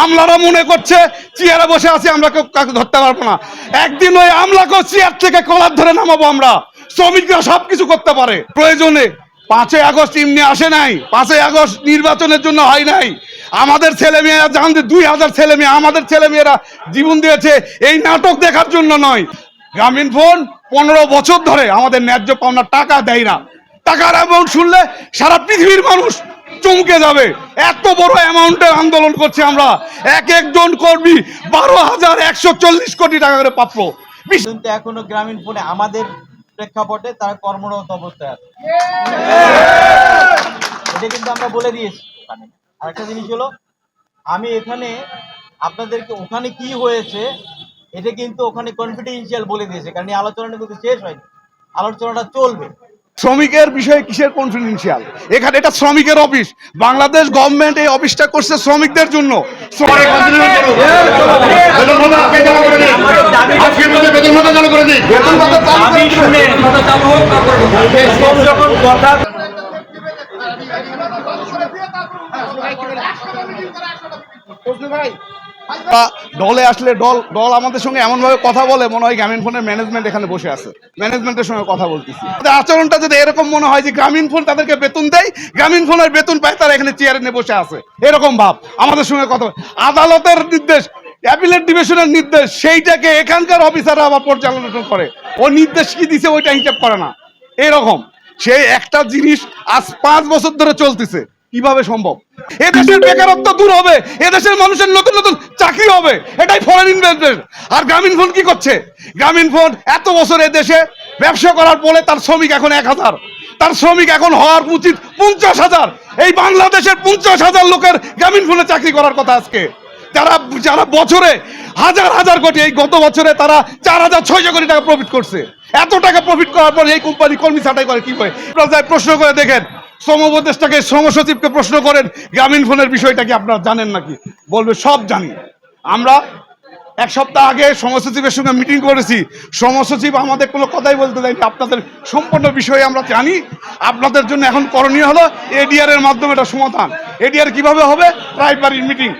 আমলারা মনে করছে, চেয়ারে বসে আছি, আমরা কেউ কাউকে ধরতে পারব না। একদিন ওই আমলাকেও চেয়ার থেকে কলার ধরে নামাবো আমরা। শ্রমিকরা সব কিছু করতে পারে। প্রয়োজনে পাঁচই আগস্ট এমনি আসে নাই, পাঁচই আগস্ট নির্বাচনের জন্য হয় নাই। আমাদের ছেলে মেয়েরা জানতে, দুই হাজার ছেলে মেয়ে আমাদের ছেলে মেয়েরা জীবন দিয়েছে এই নাটক দেখার জন্য নয়। গ্রামীণ ফোন পনেরো বছর ধরে আমাদের ন্যায্য পাওনার টাকা দেয় না। টাকার অ্যামাউন্ট শুনলে সারা পৃথিবীর মানুষ চমকে যাবে। এত বড় অ্যামাউন্টের আন্দোলন করছি আমরা। এক একজন কর্মী বারো হাজার একশো চল্লিশ কোটি টাকা করে প্রাপ্য। কিন্তু এখনও গ্রামীণ ফোনে আমাদের প্রেক্ষাপটে তারা কর্মরত অবস্থায় আছে। এটা কিন্তু আমরা বলে দিয়েছি ওখানে আরেকটা জিনিস হলো, আমি এখানে আপনাদেরকে ওখানে কি হয়েছে, এটা কিন্তু ওখানে কনফিডেন্সিয়াল বলে দিয়েছে, কারণ এই আলোচনাটা কিন্তু শেষ হয়নি। আলোচনাটা চলবে। শ্রমিকের বিষয়ে কিসের কনফিডেন্সিয়াল এখানে এটা শ্রমিকের অফিস বাংলাদেশ গভর্নমেন্ট এই অফিসটা করছে শ্রমিকদের জন্য। আমি শুনে যখন কথা বা দলে আসলে দল দল আমাদের সঙ্গে এমন ভাবে কথা বলে মনে হয় গ্রামীণ ফোনের ম্যানেজমেন্ট এখানে বসে আছে। ম্যানেজমেন্টের সঙ্গে কথা বলতেছি। আচরণটা যদি এরকম মনে হয় যে গ্রামীণ ফোন তাদেরকে বেতন দেয়, গ্রামীণ ফোনের বেতন পায়, তারা এখানে চেয়ারে নিয়ে বসে আছে। এরকম ভাব, আমাদের সঙ্গে কথা আদালতের নির্দেশ অ্যাপিলেট ডিভিশনের নির্দেশ, সেইটাকে এখানকার অফিসাররা আবার পরিচালনা করে। ও নির্দেশ কি দিছে, ওইটা হিসাব করে না। এরকম, সেই একটা জিনিস আজ পাঁচ বছর ধরে চলতেছে। কীভাবে সম্ভব? এদেশের বেকারত্ব দূর হবে এদেশের মানুষের নতুন নতুন চাকরি হবে, এটাই ফরেন ইনভেস্টমেন্ট আর গ্রামীণ ফোন কি করছে? গ্রামীণ ফোন এত বছর এদেশে ব্যবসা করার পরে তার শ্রমিক এখন এক হাজার। তার শ্রমিক এখন হওয়ার উচিত পঞ্চাশ হাজার। এই বাংলাদেশের পঞ্চাশ হাজার লোকের গ্রামীণ ফোনে চাকরি করার কথা আজকে। যারা যারা বছরে হাজার হাজার কোটি, এই গত বছরে তারা চার হাজার ছয়শো কোটি টাকা প্রফিট করছে। এত টাকা প্রফিট করার পর এই কোম্পানি কর্মী ছাটাই করে কি করে? প্রশ্ন করে দেখেন। শ্রম উপদেষ্টাকে শ্রম সচিবকে প্রশ্ন করেন, গ্রামীণ ফোনের বিষয়টা কি আপনারা জানেন নাকি? বলবে, সব জানি। আমরা এক সপ্তাহ আগে সমসচিবের সঙ্গে মিটিং করেছি। সমসচিব আমাদের কোনো কথাই বলতে দেয়নি। আপনাদের সম্পূর্ণ বিষয়ে আমরা জানি। আপনাদের জন্য এখন করণীয় হলো এডিআর এর মাধ্যমে এটা সমাধান। এডিআর কীভাবে হবে? Primary meeting